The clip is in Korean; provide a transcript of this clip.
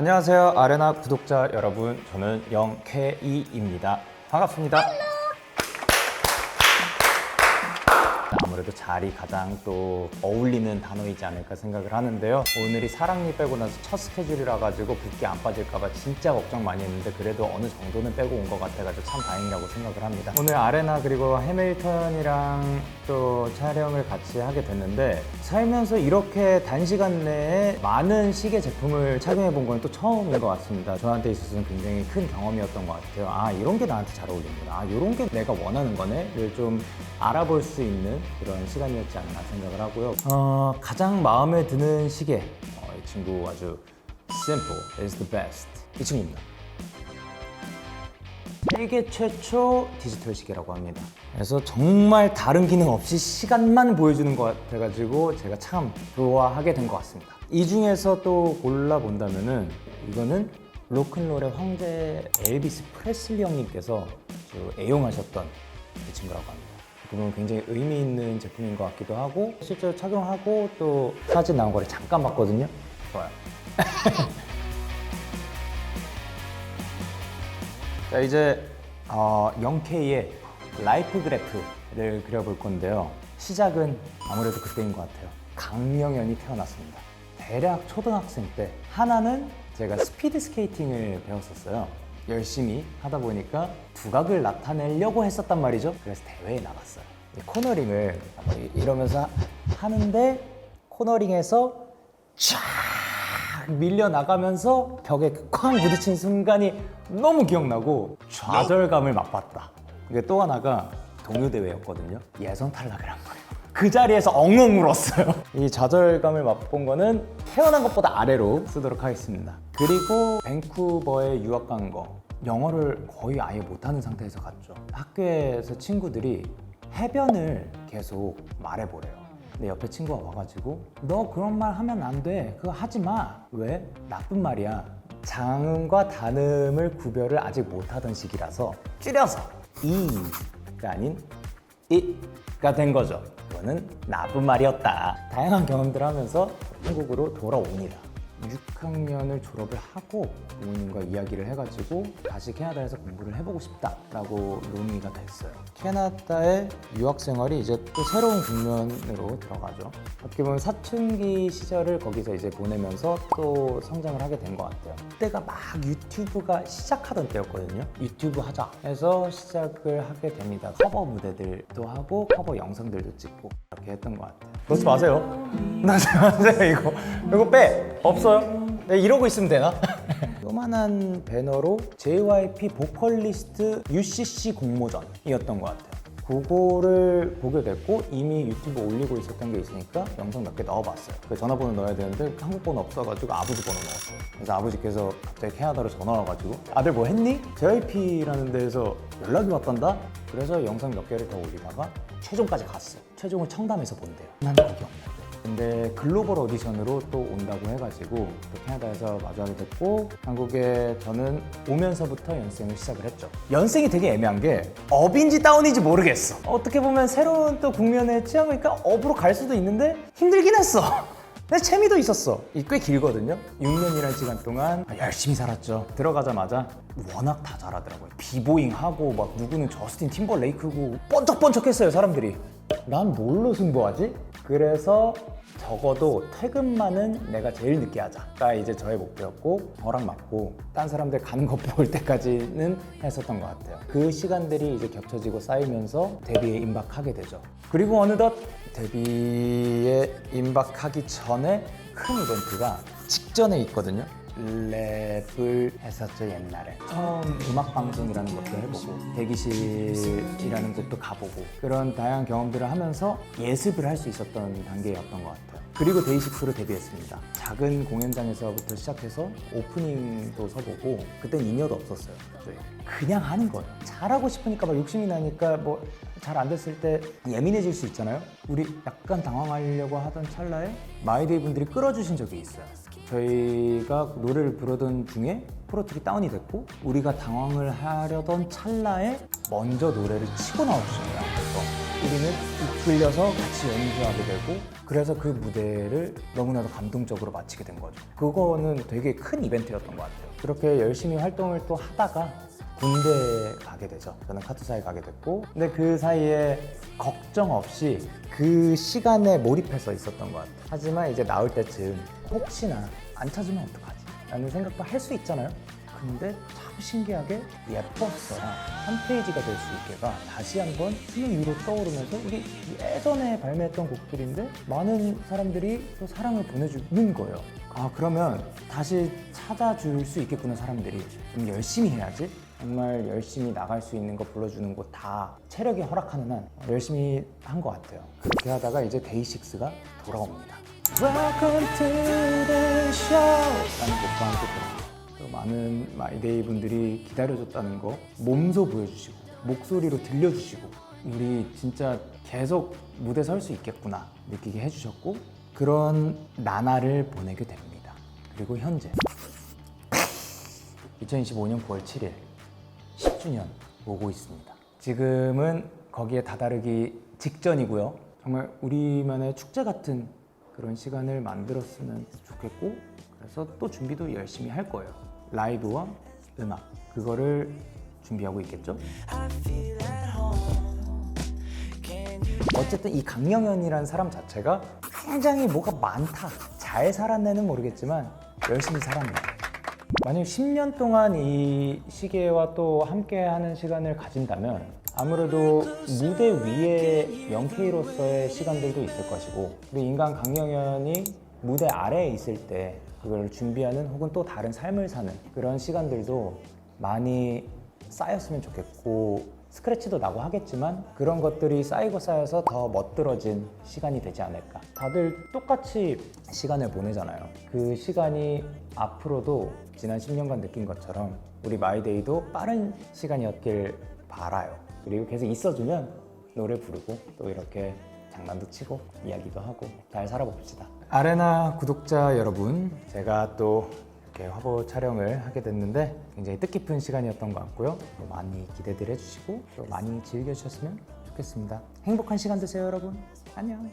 안녕하세요. 아레나 구독자 여러분. 저는 영케이입니다. 반갑습니다 아무래도 잘이 가장 또 어울리는 단어이지 않을까 생각을 하는데요 오늘이 사랑니 빼고 나서 첫 스케줄이라 가지고 붓기 안 빠질까봐 진짜 걱정 많이 했는데 그래도 어느 정도는 빼고 온 것 같아가지고 참 다행이라고 생각을 합니다 오늘 아레나 그리고 해밀턴이랑 또 촬영을 같이 하게 됐는데 살면서 이렇게 단시간 내에 많은 시계 제품을 착용해 본 건 또 처음인 것 같습니다. 저한테 있어서는 굉장히 큰 경험이었던 것 같아요. 아, 이런 게 나한테 잘 어울리는구나. 아, 이런 게 내가 원하는 거네.를 좀 알아볼 수 있는 그런 시간이었지 않나 생각을 하고요. 어, 가장 마음에 드는 시계. 어, 이 친구 아주 simple is the best. 이 친구입니다. 세계 최초 디지털 시계라고 합니다. 그래서 정말 다른 기능 없이 시간만 보여주는 것 같아가지고 제가 참 좋아하게 된 것 같습니다. 이 중에서 또 골라본다면은 이거는 로큰롤의 황제 엘비스 프레슬리 형님께서 애용하셨던 이 친구라고 합니다. 그러면 굉장히 의미 있는 제품인 것 같기도 하고 실제로 착용하고 또 사진 나온 거를 잠깐 봤거든요. 좋아요. 자 이제 어, 0K의 라이프 그래프를 그려볼 건데요. 시작은 아무래도 그때인 것 같아요. 강명현이 태어났습니다. 대략 초등학생 때 하나는 제가 스피드 스케이팅을 배웠었어요. 열심히 하다 보니까 두각을 나타내려고 했었단 말이죠. 그래서 대회에 나갔어요. 이 코너링을 이- 이러면서 하는데 코너링에서 쫙 밀려 나가면서 벽에 쾅 부딪힌 순간이 너무 기억나고 좌절감을 맛봤다. 이게 또 하나가 동요 대회였거든요. 예선 탈락을 한 거예요. 그 자리에서 엉엉 울었어요. 이 좌절감을 맛본 거는 태어난 것보다 아래로 쓰도록 하겠습니다. 그리고 밴쿠버에 유학 간 거. 영어를 거의 아예 못하는 상태에서 갔죠. 학교에서 친구들이 해변을 계속 말해보래요. 근데 옆에 친구가 와가지고 너 그런 말 하면 안 돼. 그거 하지 마. 왜? 나쁜 말이야. 장음과 단음을 구별을 아직 못하던 시기라서 줄여서 이가 아닌 이가 된 거죠. 그거는 나쁜 말이었다. 다양한 경험들을 하면서 한국으로 돌아옵니다. 6학년을 졸업을 하고 부모님과 이야기를 해가지고 다시 캐나다에서 공부를 해보고 싶다라고 논의가 됐어요. 캐나다의 유학 생활이 이제 또 새로운 국면으로 들어가죠. 어떻게 보면 사춘기 시절을 거기서 이제 보내면서 또 성장을 하게 된 것 같아요. 그때가 막 유튜브가 시작하던 때였거든요. 유튜브 하자 해서 시작을 하게 됩니다. 커버 무대들도 하고 커버 영상들도 찍고 이렇게 했던 것 같아요. 넣지 마세요. 넣지 마세요 이거. 이거 빼. 없어요. 네, 이러고 있으면 되나? 요만한 배너로 JYP 보컬리스트 UCC 공모전이었던 것 같아요. 그거를 보게 됐고 이미 유튜브 올리고 있었던 게 있으니까 영상 몇 개 넣어봤어요. 그 전화번호 넣어야 되는데 한국 번호 없어가지고 아버지 번호 넣었어요. 그래서 아버지께서 갑자기 캐나다로 전화 와가지고 아들 뭐 했니? JYP라는 데에서 연락이 왔단다? 그래서 영상 몇 개를 더 올리다가 최종까지 갔어. 최종을 청담에서 본대요. 난 거기 없는데. 근데 글로벌 오디션으로 또 온다고 해가지고 또 캐나다에서 마주하게 됐고 한국에 저는 오면서부터 연생을 시작을 했죠. 연생이 되게 애매한 게 업인지 다운인지 모르겠어. 어떻게 보면 새로운 또 국면에 취하니까 업으로 갈 수도 있는데 힘들긴 했어. 근데 재미도 있었어. 이 꽤 길거든요. 6년이라는 시간 동안 열심히 살았죠. 들어가자마자 워낙 다 잘하더라고요. 비보잉 하고 막 누구는 저스틴 팀버레이크고 번쩍번쩍했어요 사람들이. 난 뭘로 승부하지? 그래서 적어도 퇴근만은 내가 제일 늦게 하자가 이제 저의 목표였고 저랑 맞고 딴 사람들 가는 거 볼 때까지는 했었던 것 같아요. 그 시간들이 이제 겹쳐지고 쌓이면서 데뷔에 임박하게 되죠. 그리고 어느덧 데뷔에 임박하기 전에 큰 이벤트가 직전에 있거든요. 랩을 했었죠 옛날에. 처음. 음악 방송이라는 것도 해보고 대기실이라는 곳도 가보고 그런 다양한 경험들을 하면서 예습을 할 수 있었던 단계였던 것 같아요. 그리고 데이식스로 데뷔했습니다. 작은 공연장에서부터 시작해서 오프닝도 서보고 그땐 인여도 없었어요. 네. 그냥 하는 거예요 잘하고 싶으니까 막 욕심이 나니까 뭐 잘 안 됐을 때 예민해질 수 있잖아요. 우리 약간 당황하려고 하던 찰나에 마이데이 분들이 끌어주신 적이 있어요 저희가 노래를 부르던 중에 프로트이 다운이 됐고 우리가 당황을 하려던 찰나에 먼저 노래를 치고. 그래서 우리는 이끌려서 같이 연주하게 되고 그래서 그 무대를 너무나도 감동적으로 마치게 된 거죠. 그거는 되게 큰 이벤트였던 것 같아요. 그렇게 열심히 활동을 또 하다가 군대에 가게 되죠. 저는 카투사에 가게 됐고, 근데 그 사이에 걱정 없이 그 시간에 몰입해서 있었던 것 같아요. 하지만 이제 나올 때쯤 혹시나 안 찾으면 어떡하지? 라는 생각도 할 수 있잖아요. 근데 참 신기하게 예뻤어요. 한 페이지가 될 수 있게가 다시 한번 수면 위로 떠오르면서 이게 예전에 발매했던 곡들인데 많은 사람들이 또 사랑을 보내주는 거예요. 아 그러면 다시 찾아줄 수 있겠구나 사람들이 좀 열심히 해야지 정말 열심히 나갈 수 있는 거 불러주는 곳 다 체력이 허락하는 한 열심히 한 것 같아요. 그렇게 하다가 이제 데이식스가 돌아옵니다. Welcome to the show! 라는 곡과 함께 들어옵니다. 또 많은 마이데이 분들이 기다려줬다는 거 몸소 보여주시고 목소리로 들려주시고 우리 진짜 계속 무대 설 수 있겠구나 느끼게 해주셨고 그런 나날을 보내게 됩니다. 그리고 현재. 2025년 9월 7일 10주년 오고 있습니다. 지금은 거기에 다다르기 직전이고요. 정말 우리만의 축제 같은 그런 시간을 만들었으면 좋겠고 그래서 또 준비도 열심히 할 거예요. 라이브와 음악 그거를 준비하고 있겠죠. 어쨌든 이 강영현이라는 사람 자체가 굉장히 뭐가 많다. 잘 살았네는 모르겠지만 열심히 살았네. 만약 10년 동안 이 시계와 또 함께하는 시간을 가진다면 아무래도 무대 위에 영케이로서의 시간들도 있을 것이고 우리 인간 강영현이 무대 아래에 있을 때 그걸 준비하는 혹은 또 다른 삶을 사는 그런 시간들도 많이 쌓였으면 좋겠고 스크래치도 나고 하겠지만 그런 것들이 쌓이고 쌓여서 더 멋들어진 시간이 되지 않을까. 다들 똑같이 시간을 보내잖아요. 그 시간이 앞으로도 지난 10년간 느낀 것처럼 우리 마이데이도 빠른 시간이었길 바라요. 그리고 계속 있어주면 노래 부르고 또 이렇게 장난도 치고 이야기도 하고 잘 살아봅시다. 아레나 구독자 여러분, 제가 또 이렇게 화보 촬영을 하게 됐는데 굉장히 뜻깊은 시간이었던 것 같고요. 또 많이 기대들 해주시고 또 많이 즐겨주셨으면 좋겠습니다. 행복한 시간 되세요, 여러분. 안녕.